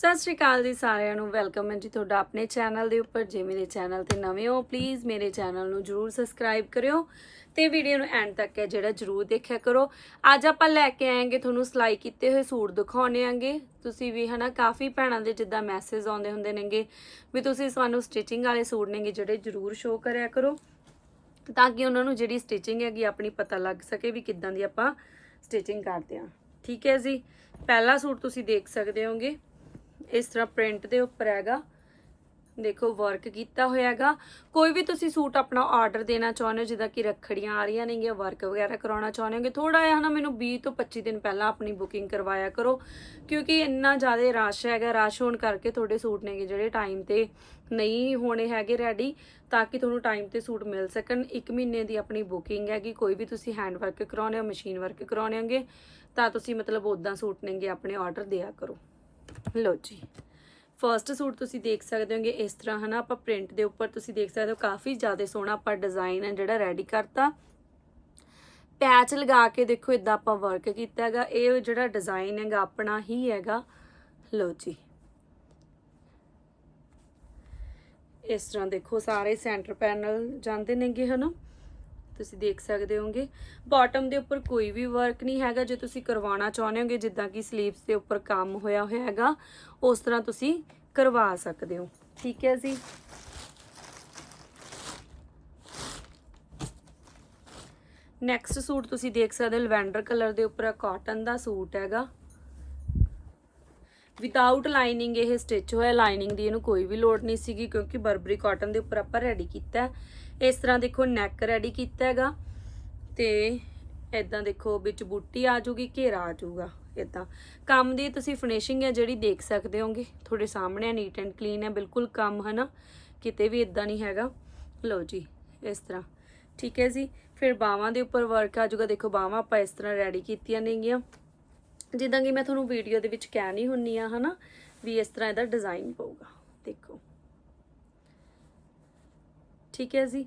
ਸਤਿ ਸ਼੍ਰੀ ਅਕਾਲ ਜੀ ਸਾਰਿਆਂ ਨੂੰ, ਵੈਲਕਮ ਹੈ ਜੀ ਤੁਹਾਡਾ ਆਪਣੇ ਚੈਨਲ ਦੇ ਉੱਪਰ ਜੇ ਮੇਰੇ ਚੈਨਲ ਤੇ ਨਵੇਂ ਹੋ ਪਲੀਜ਼ ਮੇਰੇ ਚੈਨਲ ਨੂੰ ਜਰੂਰ ਸਬਸਕ੍ਰਾਈਬ ਕਰਿਓ ਤੇ ਵੀਡੀਓ ਨੂੰ ਐਂਡ ਤੱਕ ਹੈ ਜਿਹੜਾ ਜਰੂਰ ਦੇਖਿਆ ਕਰੋ। ਅੱਜ ਆਪਾਂ ਲੈ ਕੇ ਆਏਗੇ, ਤੁਹਾਨੂੰ ਸਿਲਾਈ ਕੀਤੇ ਹੋਏ ਸੂਟ ਦਿਖਾਉਣੇ ਆਂਗੇ। ਤੁਸੀਂ ਵੀ ਹਨਾ, ਕਾਫੀ ਭੈਣਾਂ ਦੇ ਜਿੱਦਾਂ ਮੈਸੇਜ ਆਉਂਦੇ ਹੁੰਦੇ ਨੇਗੇ ਵੀ ਤੁਸੀਂ ਸਾਨੂੰ ਸਟਿਚਿੰਗ ਵਾਲੇ ਸੂਟ ਨੇਗੇ ਜਿਹੜੇ ਜਰੂਰ ਸ਼ੋਅ ਕਰਿਆ ਕਰੋ ਤਾਂ ਕਿ ਉਹਨਾਂ ਨੂੰ ਜਿਹੜੀ ਸਟਿਚਿੰਗ ਹੈਗੀ ਆਪਣੀ ਪਤਾ ਲੱਗ ਸਕੇ ਵੀ ਕਿੱਦਾਂ ਦੀ ਆਪਾਂ ਸਟਿਚਿੰਗ ਕਰਦੇ ਹਾਂ। ਠੀਕ ਹੈ ਜੀ? ਪਹਿਲਾ ਸੂਟ ਤੁਸੀਂ ਦੇਖ ਸਕਦੇ ਹੋਗੇ। ਇਸ ਤਰ੍ਹਾਂ ਪ੍ਰਿੰਟ ਦੇ ਉੱਪਰ ਹੈਗਾ। ਦੇਖੋ ਵਰਕ ਕੀਤਾ ਹੋਇਆ ਹੈਗਾ ਕੋਈ ਵੀ ਤੁਸੀਂ ਸੂਟ ਆਪਣਾ ਆਰਡਰ ਦੇਣਾ ਚਾਹੁੰਦੇ ਹੋ, ਜਿੱਦਾਂ ਕਿ ਰੱਖੜੀਆਂ ਆ ਰਹੀਆਂ ਨੇਗੀਆਂ ਵਰਕ ਵਗੈਰਾ ਕਰਾਉਣਾ ਚਾਹੁੰਦੇ ਹੋਗੇ ਥੋੜਾ ਜਿਹਾ ਹਨਾ ਮੈਨੂੰ 20 ਤੋਂ 25 ਦਿਨ ਪਹਿਲਾਂ ਆਪਣੀ ਬੁਕਿੰਗ ਕਰਵਾਇਆ ਕਰੋ। ਕਿਉਂਕਿ ਇੰਨਾ ਜ਼ਿਆਦਾ ਰਸ਼ ਹੈਗਾ, ਰਸ਼ ਹੋਣ ਕਰਕੇ ਤੁਹਾਡੇ ਸੂਟ ਨੇਗੇ ਜਿਹੜੇ ਟਾਈਮ ਤੇ ਨਹੀਂ ਹੋਣੇ ਹੈਗੇ ਰੈਡੀ ਤਾਂ ਕਿ ਤੁਹਾਨੂੰ ਟਾਈਮ ਤੇ ਸੂਟ ਮਿਲ ਸਕਣ। 1 ਮਹੀਨੇ ਦੀ ਆਪਣੀ ਬੁਕਿੰਗ ਹੈਗੀ, ਕੋਈ ਵੀ ਤੁਸੀਂ ਹੈਂਡ ਵਰਕ ਕਰਾਉਣੇ ਹੋ ਮਸ਼ੀਨ ਵਰਕ ਕਰਾਉਣੇ ਹੋਗੇ, ਤਾਂ ਤੁਸੀਂ ਮਤਲਬ ਉਦਾਂ ਸੂਟ ਨੇਗੇ ਆਪਣੇ ਆਰਡਰ ਦਿਆ ਕਰੋ। ਲੋ ਜੀ। ਫਰਸਟ ਸੂਟ ਤੁਸੀਂ ਦੇਖ ਸਕਦੇ ਹੋਗੇ, ਇਸ ਤਰ੍ਹਾਂ ਹਨਾ ਆਪਾਂ ਪ੍ਰਿੰਟ ਦੇ ਉੱਪਰ ਤੁਸੀਂ ਦੇਖ ਸਕਦੇ ਹੋ, ਕਾਫੀ ਜ਼ਿਆਦਾ ਸੋਹਣਾ ਆਪਾਂ ਡਿਜ਼ਾਈਨ ਹੈ ਜਿਹੜਾ ਰੈਡੀ ਕਰਤਾ। ਪੈਚ ਲਗਾ ਕੇ ਦੇਖੋ ਇਦਾਂ ਆਪਾਂ ਵਰਕ ਕੀਤਾ ਹੈਗਾ, ਇਹ ਜਿਹੜਾ ਡਿਜ਼ਾਈਨ ਹੈਗਾ ਆਪਣਾ ਹੀ ਹੈਗਾ। ਲਓ ਜੀ। ਇਸ ਤਰ੍ਹਾਂ ਦੇਖੋ, ਸਾਰੇ ਸੈਂਟਰ ਪੈਨਲ ਜਾਂਦੇ ਨੇਗੇ ਹਨਾ। ਤੁਸੀਂ ਦੇਖ ਸਕਦੇ ਹੋਗੇ ਬਾਟਮ ਦੇ ਉੱਪਰ ਕੋਈ ਵੀ ਵਰਕ ਨਹੀਂ ਹੈਗਾ, ਜੇ ਤੁਸੀਂ ਕਰਵਾਉਣਾ ਚਾਹੁੰਦੇ ਹੋਗੇ ਜਿੱਦਾਂ ਕਿ ਸਲੀਵਸ ਦੇ ਉੱਪਰ ਕੰਮ ਹੋਇਆ ਹੋਇਆ ਹੈਗਾ, ਉਸ ਤਰ੍ਹਾਂ ਤੁਸੀਂ ਕਰਵਾ ਸਕਦੇ ਹੋ। ਠੀਕ ਹੈ ਜੀ। ਨੈਕਸਟ ਸੂਟ ਤੁਸੀਂ ਦੇਖ ਸਕਦੇ ਹੋ, ਲਵੈਂਡਰ ਕਲਰ ਦੇ ਉੱਪਰ ਕਾਟਨ ਦਾ ਸੂਟ ਹੈਗਾ। ਵਿਦਆਊਟ ਲਾਈਨਿੰਗ ਇਹ ਸਟਿਚ ਹੋਇਆ ਲਾਈਨਿੰਗ ਦੀ ਇਹਨੂੰ ਕੋਈ ਵੀ ਲੋੜ ਨਹੀਂ ਸੀਗੀ ਕਿਉਂਕਿ ਬਰਬਰੀ ਕਾਟਨ ਦੇ ਉੱਪਰ ਆਪਾਂ ਰੈਡੀ ਕੀਤਾ ਇਸ ਤਰ੍ਹਾਂ ਦੇਖੋ ਨੈਕ ਰੈਡੀ ਕੀਤਾ ਹੈਗਾ ਤੇ ਇਦਾਂ ਦੇਖੋ ਵਿੱਚ ਬੂਟੀ ਆ ਜੂਗੀ ਘੇਰਾ ਆ ਜੂਗਾ ਇਦਾਂ ਕੰਮ ਦੀ ਤੁਸੀਂ ਫਿਨਿਸ਼ਿੰਗ ਹੈ ਜਿਹੜੀ ਦੇਖ ਸਕਦੇ ਹੋਗੇ, ਤੁਹਾਡੇ ਸਾਹਮਣੇ ਨੀਟ ਐਂਡ ਕਲੀਨ ਹੈ, ਬਿਲਕੁਲ ਕੰਮ ਹਨਾ, ਕਿਤੇ ਵੀ ਇਦਾਂ ਨਹੀਂ ਹੈਗਾ। ਲਓ ਜੀ, ਇਸ ਤਰ੍ਹਾਂ। ਠੀਕ ਹੈ ਜੀ, ਫਿਰ ਬਾਹਾਂ ਦੇ ਉੱਪਰ ਵਰਕ ਆ ਜੂਗਾ ਦੇਖੋ ਬਾਹਾਂ ਆਪਾਂ ਇਸ ਤਰ੍ਹਾਂ ਰੈਡੀ ਕੀਤੀਆਂ ਨੇਗੀਆਂ। ਜਿੱਦਾਂ ਕਿ ਮੈਂ ਤੁਹਾਨੂੰ ਵੀਡੀਓ ਦੇ ਵਿੱਚ ਕਹਿਣੀ ਨਹੀਂ ਹੁੰਨੀ ਆ, ਹਨਾ, ਵੀ ਇਸ ਤਰ੍ਹਾਂ ਇਹਦਾ ਡਿਜ਼ਾਈਨ ਪਊਗਾ। ਦੇਖੋ। ਠੀਕ ਹੈ ਜੀ?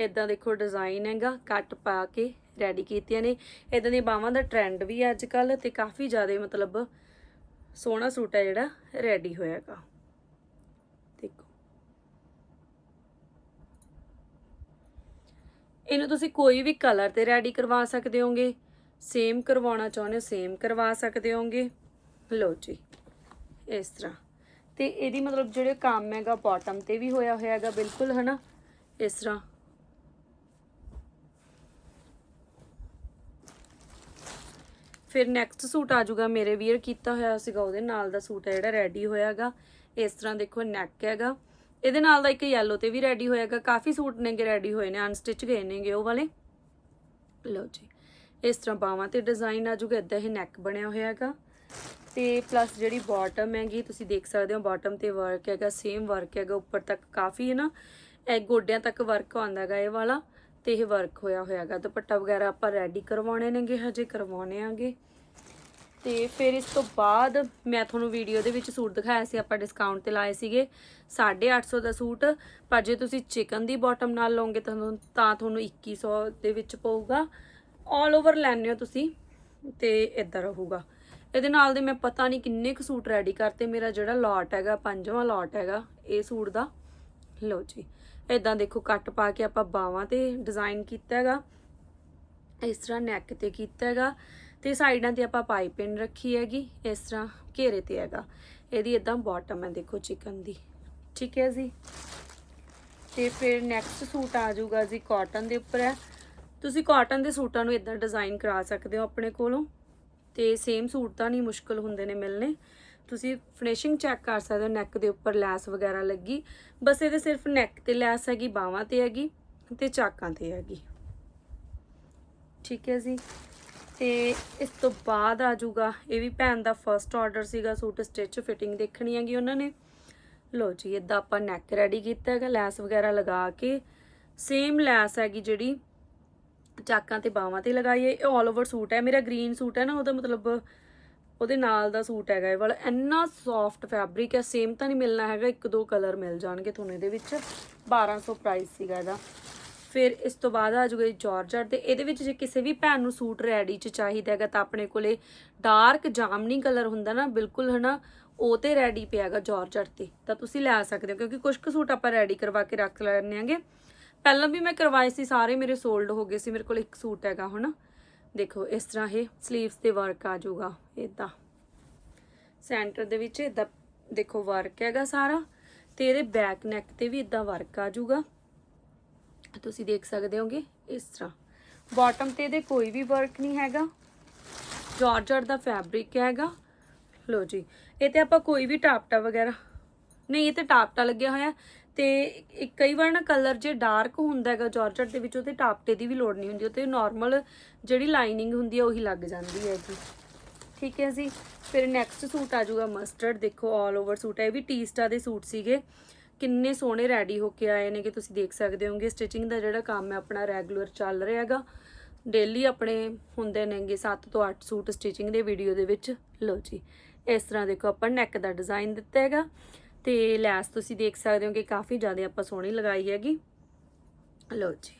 ਇਦਾਂ ਦੇਖੋ ਡਿਜ਼ਾਈਨ ਹੈਗਾ, ਕੱਟ ਪਾ ਕੇ ਰੈਡੀ ਕੀਤੀਆਂ ਨੇ। ਇਦਾਂ ਦੀਆਂ ਬਾਹਾਂ ਦਾ ਟ੍ਰੈਂਡ ਵੀ ਅੱਜ ਕੱਲ ਤੇ ਕਾਫੀ ਜ਼ਿਆਦਾ ਮਤਲਬ ਸੋਹਣਾ ਸੂਟ ਹੈ ਜਿਹੜਾ ਰੈਡੀ ਹੋਇਆਗਾ ਦੇਖੋ। ਇਹਨੂੰ ਤੁਸੀਂ ਕੋਈ ਵੀ ਕਲਰ ਤੇ ਰੈਡੀ ਕਰਵਾ ਸਕਦੇ ਹੋਗੇ। ਸੇਮ ਕਰਵਾਉਣਾ ਚਾਹੁੰਦੇ ਹੋ, ਸੇਮ ਕਰਵਾ ਸਕਦੇ ਹੋਗੇ ਲਓ ਜੀ, ਇਸ ਤਰ੍ਹਾਂ। ਤੇ ਇਹਦੀ ਮਤਲਬ ਜਿਹੜੇ ਕੰਮ ਹੈਗਾ ਬਾਟਮ ਤੇ ਵੀ ਹੋਇਆ ਹੋਇਆ ਹੈਗਾ, ਬਿਲਕੁਲ, ਹਨਾ? ਇਸ ਤਰ੍ਹਾਂ। ਫਿਰ ਨੈਕਸਟ ਸੂਟ ਆ ਜਾਊਗਾ, ਮੇਰੇ ਵੀਅਰ ਕੀਤਾ ਹੋਇਆ ਸੀਗਾ, ਉਹਦੇ ਨਾਲ ਦਾ ਸੂਟ ਹੈ ਜਿਹੜਾ ਰੈਡੀ ਹੋਇਆਗਾ ਇਸ ਤਰ੍ਹਾਂ ਦੇਖੋ ਨੈਕ ਹੈਗਾ। ਇਹਦੇ ਨਾਲ ਦਾ ਇੱਕ ਯੈਲੋ ਤੇ ਵੀ ਰੈਡੀ ਹੋਇਆਗਾ ਕਾਫੀ ਸੂਟ ਨੇਗੇ ਰੈਡੀ ਹੋਏ ਨੇ ਅਨਸਟਿਚ ਗਏ ਨੇਗੇ ਉਹ ਵਾਲੇ। ਲਓ ਜੀ ਇਸ ਤਰ੍ਹਾਂ ਬਾਹਾਂ ਤੇ ਡਿਜ਼ਾਈਨ ਆ ਜੂਗਾ ਇਦਾਂ ਇਹ ਨੈਕ ਬਣਿਆ ਹੋਇਆ ਹੈਗਾ। ਤੇ ਪਲੱਸ ਜਿਹੜੀ ਬਾਟਮ ਹੈਗੀ, ਤੁਸੀਂ ਦੇਖ ਸਕਦੇ ਹੋ ਬਾਟਮ ਤੇ ਵਰਕ ਹੈਗਾ ਸੇਮ ਵਰਕ ਹੈਗਾ, ਉੱਪਰ ਤੱਕ ਕਾਫੀ ਹੈ ਨਾ। ਇਹ ਗੋਡਿਆਂ ਤੱਕ ਵਰਕ ਆਉਂਦਾ ਹੈਗਾ ਇਹ ਵਾਲਾ, ਤੇ ਇਹ ਵਰਕ ਹੋਇਆ ਹੋਇਆ ਹੈਗਾ। ਦੁਪੱਟਾ ਵਗੈਰਾ ਆਪਾਂ ਰੈਡੀ ਕਰਵਾਉਣੇ ਨੇਗੇ, ਹਜੇ ਕਰਵਾਉਣੇ ਆਂਗੇ। ਤੇ ਫਿਰ ਇਸ ਤੋਂ ਬਾਅਦ ਮੈਂ ਤੁਹਾਨੂੰ ਵੀਡੀਓ ਦੇ ਵਿੱਚ ਸੂਟ ਦਿਖਾਇਆ ਸੀ, ਆਪਾਂ ਡਿਸਕਾਊਂਟ ਤੇ ਲਾਏ ਸੀਗੇ 850 ਦਾ ਸੂਟ। ਪਰ ਜੇ ਤੁਸੀਂ ਚਿਕਨ ਦੀ ਬਾਟਮ ਨਾਲ ਲਓਗੇ ਤੁਹਾਨੂੰ ਤਾਂ ਤੁਹਾਨੂੰ 2100 ਦੇ ਵਿੱਚ ਪਊਗਾ। ਆਲ ਓਵਰ ਲੈਣੇ ਹੋ ਤੁਸੀਂ ਤੇ ਇਦਾਂ ਰਹੂਗਾ। ਇਹਦੇ ਨਾਲ ਦੇ ਮੈਂ ਪਤਾ ਨਹੀਂ ਕਿੰਨੇ ਕੁ ਸੂਟ ਰੈਡੀ ਕਰਤੇ। ਮੇਰਾ ਜਿਹੜਾ ਲਾਟ ਹੈਗਾ, ਪੰਜਵਾਂ ਲਾਟ ਹੈਗਾ, ਇਹ ਸੂਟ ਦਾ। ਲਓ ਜੀ ਇਦਾਂ ਦੇਖੋ ਕੱਟ ਪਾ ਕੇ ਆਪਾਂ ਬਾਵਾਂ ਤੇ ਡਿਜ਼ਾਈਨ ਕੀਤਾ ਹੈਗਾ। ਇਸ ਤਰ੍ਹਾਂ ਨੈਕ ਤੇ ਕੀਤਾ ਹੈਗਾ। ਤੇ ਸਾਈਡਾਂ ਤੇ ਆਪਾਂ ਪਾਈਪਿੰਗ ਰੱਖੀ ਹੈਗੀ, ਇਸ ਤਰ੍ਹਾਂ ਘੇਰੇ ਤੇ ਹੈਗਾ। ਇਹਦੀ ਇਦਾਂ ਬਾਟਮ ਹੈ ਦੇਖੋ ਚਿਕਨ ਦੀ। ਠੀਕ ਹੈ ਜੀ। ਤੇ ਫਿਰ ਨੈਕਸਟ ਸੂਟ ਆ ਜਾਊਗਾ ਜੀ ਕਾਟਨ ਦੇ ਉੱਪਰ ਹੈ। ਤੁਸੀਂ ਕਾਟਨ ਦੇ ਸੂਟਾਂ ਨੂੰ ਇਦਾਂ ਡਿਜ਼ਾਈਨ ਕਰਾ ਸਕਦੇ ਹੋ ਆਪਣੇ ਕੋਲੋਂ। ਤੇ ਸੇਮ ਸੂਟ ਤਾਂ ਨਹੀਂ ਮੁਸ਼ਕਲ ਹੁੰਦੇ ਨੇ ਮਿਲਨੇ ਤੁਸੀਂ ਫਿਨਿਸ਼ਿੰਗ ਚੈੱਕ ਕਰ ਸਕਦੇ ਹੋ ਨੈਕ ਦੇ ਉੱਪਰ ਲੈਸ ਵਗੈਰਾ ਲੱਗੀ। ਬਸ ਇਹਦੇ ਸਿਰਫ ਨੈਕ ਤੇ ਲੈਸ ਹੈਗੀ, ਬਾਹਾਂ ਤੇ ਹੈਗੀ ਤੇ ਚਾਕਾਂ ਤੇ ਹੈਗੀ। ਠੀਕ ਹੈ ਜੀ। ਤੇ ਇਸ ਤੋਂ ਬਾਅਦ ਆ ਜਾਊਗਾ, ਇਹ ਵੀ ਭੈਣ ਦਾ ਫਰਸਟ ਆਰਡਰ ਸੀਗਾ ਸੂਟ ਸਟਿਚ ਫਿਟਿੰਗ ਦੇਖਣੀ ਹੈਗੀ ਉਹਨਾਂ ਨੇ। ਲੋ ਜੀ ਇਦਾਂ ਆਪਾਂ ਨੈਕ ਰੈਡੀ ਕੀਤਾ ਹੈਗਾ, ਲੈਸ ਵਗੈਰਾ ਲਗਾ ਕੇ। ਸੇਮ ਲੈਸ ਹੈਗੀ ਜਿਹੜੀ ਚਾਕਾਂ ਤੇ ਬਾਹਾਂ ਤੇ ਲਗਾਈ ਹੈ ਇਹ 올 ਓਵਰ ਸੂਟ ਹੈ। ਮੇਰਾ ਗ੍ਰੀਨ ਸੂਟ ਹੈ ਨਾ, ਉਹਦਾ ਮਤਲਬ ਉਹਦੇ ਨਾਲ ਦਾ ਸੂਟ ਹੈਗਾ ਇਹ ਵਾਲਾ। ਇੰਨਾ ਸੌਫਟ ਫੈਬਰਿਕ ਹੈ ਸੇਮ ਤਾਂ ਨਹੀਂ ਮਿਲਣਾ ਹੈਗਾ, ਇੱਕ ਦੋ ਕਲਰ ਮਿਲ ਜਾਣਗੇ ਤੁਹਾਨੂੰ ਇਹਦੇ ਵਿੱਚ। 1200 ਪ੍ਰਾਈਸ ਸੀਗਾ ਇਹਦਾ। ਫਿਰ ਇਸ ਤੋਂ ਬਾਅਦ ਆ ਜੂਗਾ ਜਾਰਜਟ ਦੇ। ਇਹਦੇ ਵਿੱਚ ਜੇ ਕਿਸੇ ਵੀ ਭੈਣ ਨੂੰ ਸੂਟ ਰੈਡੀ ਚ ਚਾਹੀਦਾ ਹੈਗਾ, ਤਾਂ ਆਪਣੇ ਕੋਲੇ ਡਾਰਕ ਜਾਮਨੀ ਕਲਰ ਹੁੰਦਾ ਨਾ, ਬਿਲਕੁਲ ਹਨਾ, ਉਹ ਤੇ ਰੈਡੀ ਪਿਆਗਾ ਜਾਰਜਟ ਤੇ। ਤਾਂ ਤੁਸੀਂ ਲੈ ਸਕਦੇ ਹੋ, ਕਿਉਂਕਿ ਕੁਝ ਕੁ ਸੂਟ ਆਪਾਂ ਰੈਡੀ ਕਰਵਾ ਕੇ ਰੱਖ ਲੈਣੇ ਆਂਗੇ ਪਹਿਲਾਂ ਵੀ ਮੈਂ ਕਰਵਾਏ ਸੀ, ਸਾਰੇ ਮੇਰੇ ਸੋਲਡ ਹੋ ਗਏ ਸੀ, ਮੇਰੇ ਕੋਲ ਇੱਕ ਸੂਟ ਹੈਗਾ ਹੁਣ। ਦੇਖੋ, ਇਸ ਤਰ੍ਹਾਂ ਇਹ 슬ੀਵਸ ਤੇ ਵਰਕ ਆ ਜਾਊਗਾ ਇਦਾਂ ਸੈਂਟਰ ਦੇ ਵਿੱਚ ਇਦਾਂ ਦੇਖੋ ਵਰਕ ਹੈਗਾ ਸਾਰਾ ਤੇ ਇਹਦੇ ਬੈਕ ਨੈਕ ਤੇ ਵੀ ਇਦਾਂ ਵਰਕ ਆ ਜਾਊਗਾ। ਤੁਸੀਂ ਦੇਖ ਸਕਦੇ ਹੋਗੇ ਇਸ ਤਰ੍ਹਾਂ। ਬਾਟਮ ਤੇ ਇਹਦੇ ਕੋਈ ਵੀ ਵਰਕ ਨਹੀਂ ਹੈਗਾ। ਜਾਰਜਟ ਦਾ ਫੈਬਰਿਕ ਹੈਗਾ। ਲੋ ਜੀ, ਇਹ ਤੇ ਆਪਾਂ ਕੋਈ ਵੀ ਟਾਪਟਾ ਵਗੈਰਾ, ਨਹੀਂ, ਇਹ ਤੇ ਟਾਪਟਾ ਲੱਗਿਆ ਹੋਇਆ। ਤੇ ਇੱਕ ਕਈ ਵਾਰ ਨਾ ਕਲਰ ਜੇ ਡਾਰਕ ਹੁੰਦਾ ਹੈਗਾ ਜਾਰਜਟ ਦੇ ਵਿੱਚ ਉਹਤੇ ਟਾਪਟੇ ਦੀ ਵੀ ਲੋੜ ਨਹੀਂ ਹੁੰਦੀ ਉਹ ਤੇ ਨਾਰਮਲ ਜਿਹੜੀ ਲਾਈਨਿੰਗ ਹੁੰਦੀ ਹੈ ਉਹੀ ਲੱਗ ਜਾਂਦੀ ਹੈ ਜੀ ਠੀਕ ਹੈ ਜੀ? ਫਿਰ ਨੈਕਸਟ ਸੂਟ ਆ ਜਾਊਗਾ ਮਸਟਰਡ ਦੇਖੋ ਆਲ ਓਵਰ ਸੂਟ ਹੈ ਇਹ ਵੀ ਟੀਸਟਾ ਦੇ ਸੂਟ ਸੀਗੇ। ਕਿੰਨੇ ਸੋਹਣੇ ਰੈਡੀ ਹੋ ਕੇ ਆਏ ਨੇ ਕਿ ਤੁਸੀਂ ਦੇਖ ਸਕਦੇ ਹੋਗੇ। ਸਟਿਚਿੰਗ ਦਾ ਜਿਹੜਾ ਕੰਮ ਹੈ, ਆਪਣਾ ਰੈਗੂਲਰ ਚੱਲ ਰਿਹਾ ਹੈਗਾ। ਡੇਲੀ ਆਪਣੇ ਹੁੰਦੇ ਨੇਗੇ 7 ਤੋਂ 8 ਸੂਟ ਸਟਿਚਿੰਗ ਦੇ ਵੀਡੀਓ ਦੇ ਵਿੱਚ। ਲਓ ਜੀ, ਇਸ ਤਰ੍ਹਾਂ ਦੇਖੋ ਆਪਾਂ ਨੈਕ ਦਾ ਡਿਜ਼ਾਈਨ ਦਿੱਤਾ ਹੈਗਾ। ਤੇ ਲੈਸ ਤੁਸੀਂ ਦੇਖ ਸਕਦੇ ਹੋ ਕਿ ਕਾਫੀ ਜ਼ਿਆਦਾ ਆਪਾਂ ਸੋਹਣੀ ਲਗਾਈ ਹੈਗੀ। ਲਓ ਜੀ।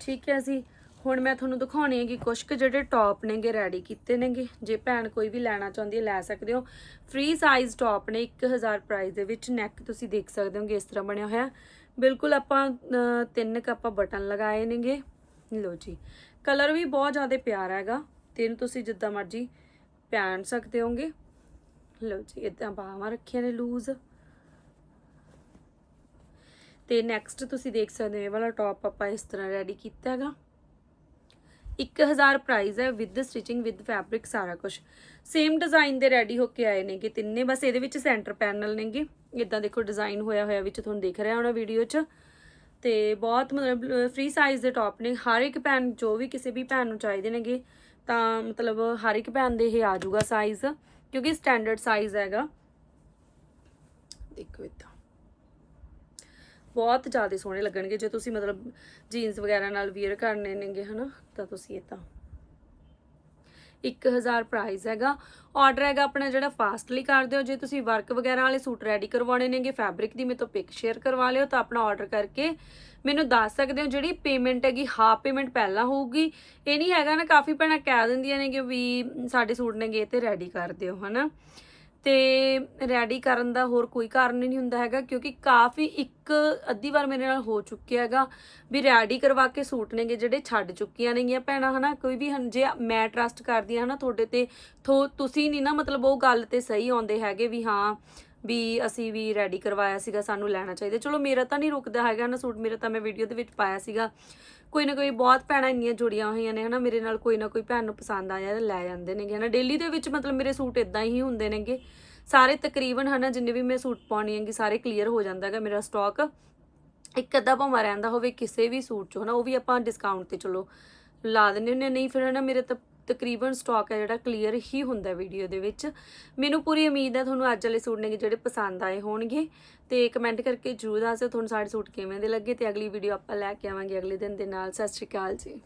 ਠੀਕ ਹੈ ਜੀ। ਹੁਣ ਮੈਂ ਤੁਹਾਨੂੰ ਦਿਖਾਉਣੀ ਹੈ ਕਿ ਕੁਝ ਕੁ ਜਿਹੜੇ ਟੌਪ ਨੇਗੇ ਰੈਡੀ ਕੀਤੇ ਨੇਗੇ। ਜੇ ਭੈਣ ਕੋਈ ਵੀ ਲੈਣਾ ਚਾਹੁੰਦੀ ਹੈ, ਲੈ ਸਕਦੇ ਹੋ। ਫ੍ਰੀ ਸਾਈਜ਼ ਟੌਪ ਨੇ 1000 ਪ੍ਰਾਈਸ ਦੇ ਵਿੱਚ ਨੈਕ ਤੁਸੀਂ ਦੇਖ ਸਕਦੇ ਹੋਗੇ, ਇਸ ਤਰ੍ਹਾਂ ਬਣਿਆ ਹੋਇਆ। ਬਿਲਕੁਲ ਆਪਾਂ ਤਿੰਨ ਕ ਆਪਾਂ ਬਟਨ ਲਗਾਏ ਨੇਗੇ। ਲਓ ਜੀ। ਕਲਰ ਵੀ ਬਹੁਤ ਜ਼ਿਆਦਾ ਪਿਆਰਾ ਹੈਗਾ। ਤੇ ਤੁਸੀਂ ਜਿੱਦਾਂ ਮਰਜ਼ੀ ਪਹਿਨ ਸਕਦੇ ਹੋਗੇ। ਲਓ ਜੀ ਇਦਾਂ ਬਾਹਾਂ ਰੱਖੀਆਂ ਨੇ ਲੂਜ਼ ਤੇ ਨੈਕਸਟ ਤੁਸੀਂ ਦੇਖ ਸਕਦੇ ਹੋ, ਇਹ ਵਾਲਾ ਟੌਪ ਆਪਾਂ ਇਸ ਤਰ੍ਹਾਂ ਰੈਡੀ ਕੀਤਾ ਹੈਗਾ। 1000 ਪ੍ਰਾਈਸ ਹੈ ਵਿਦ ਸਟਿਚਿੰਗ ਵਿਦ ਫੈਬਰਿਕ ਸਾਰਾ ਕੁਝ ਸੇਮ ਡਿਜ਼ਾਈਨ ਦੇ ਰੈਡੀ ਹੋ ਕੇ ਆਏ ਨੇਗੇ ਤਿੰਨੇ, ਬਸ ਇਹਦੇ ਵਿੱਚ ਸੈਂਟਰ ਪੈਨਲ ਨੇਗੇ। ਇਦਾਂ ਦੇਖੋ ਡਿਜ਼ਾਈਨ ਹੋਇਆ ਹੋਇਆ ਵਿੱਚ ਤੁਹਾਨੂੰ ਦਿਖ ਰਿਹਾ ਹੋਣਾ ਵੀਡੀਓ 'ਚ। ਤੇ ਬਹੁਤ ਮਤਲਬ ਫ੍ਰੀ ਸਾਈਜ਼ ਦੇ ਟੌਪ ਨੇ। ਹਰ ਇੱਕ ਭੈਣ ਜੋ ਵੀ ਕਿਸੇ ਵੀ ਭੈਣ ਨੂੰ ਚਾਹੀਦੇ ਨੇਗੇ, ਤਾਂ ਮਤਲਬ ਹਰ ਇੱਕ ਭੈਣ ਦੇ ਇਹ ਆ ਜਾਊਗਾ ਸਾਈਜ਼ ਕਿਉਂਕਿ ਸਟੈਂਡਰਡ ਸਾਈਜ਼ ਹੈਗਾ। ਦੇਖੋ ਇਦਾਂ। ਬਹੁਤ ਜ਼ਿਆਦਾ ਸੋਹਣੇ ਲੱਗਣਗੇ। ਜੇ ਤੁਸੀਂ ਮਤਲਬ ਜੀਨਸ ਵਗੈਰਾ ਨਾਲ ਵੀਅਰ ਕਰਨੇ ਨੇਗੇ ਹਨਾ ਤਾਂ ਤੁਸੀਂ ਇਦਾਂ। 1000 ਪ੍ਰਾਈਸ ਹੈਗਾ। ਆਰਡਰ ਹੈਗਾ ਆਪਣਾ ਜਿਹੜਾ ਫਾਸਟਲੀ ਕਰ ਦਿਓ। ਜੇ ਤੁਸੀਂ ਵਰਕ ਵਗੈਰਾ ਵਾਲੇ ਸੂਟ ਰੈਡੀ ਕਰਵਾਉਣੇ ਨੇਗੇ ਫੈਬਰਿਕ ਦੀ ਮੇਰੇ ਤੋਂ ਪਿਕ ਸ਼ੇਅਰ ਕਰਵਾ ਲਿਓ, ਤਾਂ ਆਪਣਾ ਆਰਡਰ ਕਰਕੇ ਮੈਨੂੰ ਦੱਸ ਸਕਦੇ ਹੋ ਜਿਹੜੀ ਪੇਮੈਂਟ ਹੈਗੀ ਹਾਫ ਪੇਮੈਂਟ ਪਹਿਲਾਂ ਹੋਊਗੀ। ਇਹ ਨਹੀਂ ਹੈਗਾ ਨਾ, ਕਾਫੀ ਭੈਣਾਂ ਕਹਿ ਦਿੰਦੀਆਂ ਨੇ ਕਿ ਵੀ ਸਾਡੇ ਸੂਟ ਨੇਗੇ, ਇਹ ਤੇ ਰੈਡੀ ਕਰ ਦਿਓ, ਹਨਾ? ਤੇ ਰੈਡੀ ਕਰਨ ਦਾ ਹੋਰ ਕੋਈ ਕਾਰਨ ਨਹੀਂ ਹੁੰਦਾ ਹੈਗਾ, ਕਿਉਂਕਿ ਕਾਫੀ ਇੱਕ ਅੱਧੀ ਵਾਰ ਮੇਰੇ ਨਾਲ ਹੋ ਚੁੱਕਿਆ ਹੈਗਾ ਵੀ ਰੈਡੀ ਕਰਵਾ ਕੇ ਸੂਟ ਨੇਗੇ ਜਿਹੜੇ ਛੱਡ ਚੁੱਕੀਆਂ ਨੇਗੀਆਂ ਭੈਣਾਂ, ਹਨਾ? ਕੋਈ ਵੀ ਹਨ ਜੇ ਮੈਂ ਟਰਸਟ ਕਰਦੀ ਹਾਂ ਨਾ ਤੁਹਾਡੇ ਤੇ, ਥੋ, ਤੁਸੀਂ ਨਹੀਂ ਨਾ ਮਤਲਬ ਉਹ ਗੱਲ ਤੇ ਸਹੀ ਆਉਂਦੇ ਹੈਗੇ ਵੀ ਹਾਂ, ਵੀ ਅਸੀਂ ਵੀ ਰੈਡੀ ਕਰਵਾਇਆ ਸੀਗਾ, ਸਾਨੂੰ ਲੈਣਾ ਚਾਹੀਦਾ। ਚਲੋ, ਮੇਰਾ ਤਾਂ ਨਹੀਂ ਰੁਕਦਾ ਹੈਗਾ ਨਾ ਸੂਟ, ਮੇਰਾ ਤਾਂ ਮੈਂ ਵੀਡੀਓ ਦੇ ਵਿੱਚ ਪਾਇਆ ਸੀਗਾ। ਕੋਈ ਨਾ ਕੋਈ ਬਹੁਤ ਭੈਣਾਂ ਇੰਨੀਆਂ ਜੁੜੀਆਂ ਹੋਈਆਂ ਨੇ, ਹਨਾ, ਮੇਰੇ ਨਾਲ ਕੋਈ ਨਾ ਕੋਈ ਭੈਣ ਨੂੰ ਪਸੰਦ ਆ ਜਾਂਦਾ ਲੈ ਜਾਂਦੇ ਨੇਗੇ, ਹਨਾ ਡੇਲੀ ਦੇ ਵਿੱਚ ਮਤਲਬ ਮੇਰੇ ਸੂਟ ਇਦਾਂ ਹੀ ਹੁੰਦੇ ਨੇਗੇ ਸਾਰੇ ਤਕਰੀਬਨ, ਹਨਾ, ਜਿੰਨੇ ਵੀ ਮੈਂ ਸੂਟ ਪਾਉਣੀ ਹੈਗੀ, ਸਾਰੇ ਕਲੀਅਰ ਹੋ ਜਾਂਦਾ ਹੈਗਾ ਮੇਰਾ ਸਟਾਕ ਇੱਕ ਅੱਧਾ ਭਾਵੇਂ ਰਹਿੰਦਾ ਹੋਵੇ ਕਿਸੇ ਵੀ ਸੂਟ 'ਚ, ਹਨਾ, ਉਹ ਵੀ ਆਪਾਂ ਡਿਸਕਾਊਂਟ ਤੇ ਚਲੋ ਲਾ ਦਿੰਦੇ ਹੁੰਦੇ ਹਾਂ। ਨਹੀਂ ਫਿਰ, ਹਨਾ, ਮੇਰੇ ਤਾਂ ਤਕਰੀਬਨ ਸਟਾਕ ਹੈ ਜਿਹੜਾ ਕਲੀਅਰ ਹੀ ਹੁੰਦਾ ਵੀਡੀਓ ਦੇ ਵਿੱਚ। ਮੈਨੂੰ ਪੂਰੀ ਉਮੀਦ ਹੈ ਤੁਹਾਨੂੰ ਅੱਜ ਵਾਲੇ ਸੂਟ ਨੇ ਜਿਹੜੇ ਪਸੰਦ ਆਏ ਹੋਣਗੇ। ਤੇ ਕਮੈਂਟ ਕਰਕੇ ਜਰੂਰ ਦੱਸਿਓ ਤੁਹਾਨੂੰ ਸਾਡੇ ਸੂਟ ਕਿਵੇਂ ਦੇ ਲੱਗੇ ਤੇ ਅਗਲੀ ਵੀਡੀਓ ਆਪਾਂ ਲੈ ਕੇ ਆਵਾਂਗੇ ਅਗਲੇ ਦਿਨ ਦੇ ਨਾਲ। ਸਤਿ ਸ਼੍ਰੀ ਅਕਾਲ ਜੀ।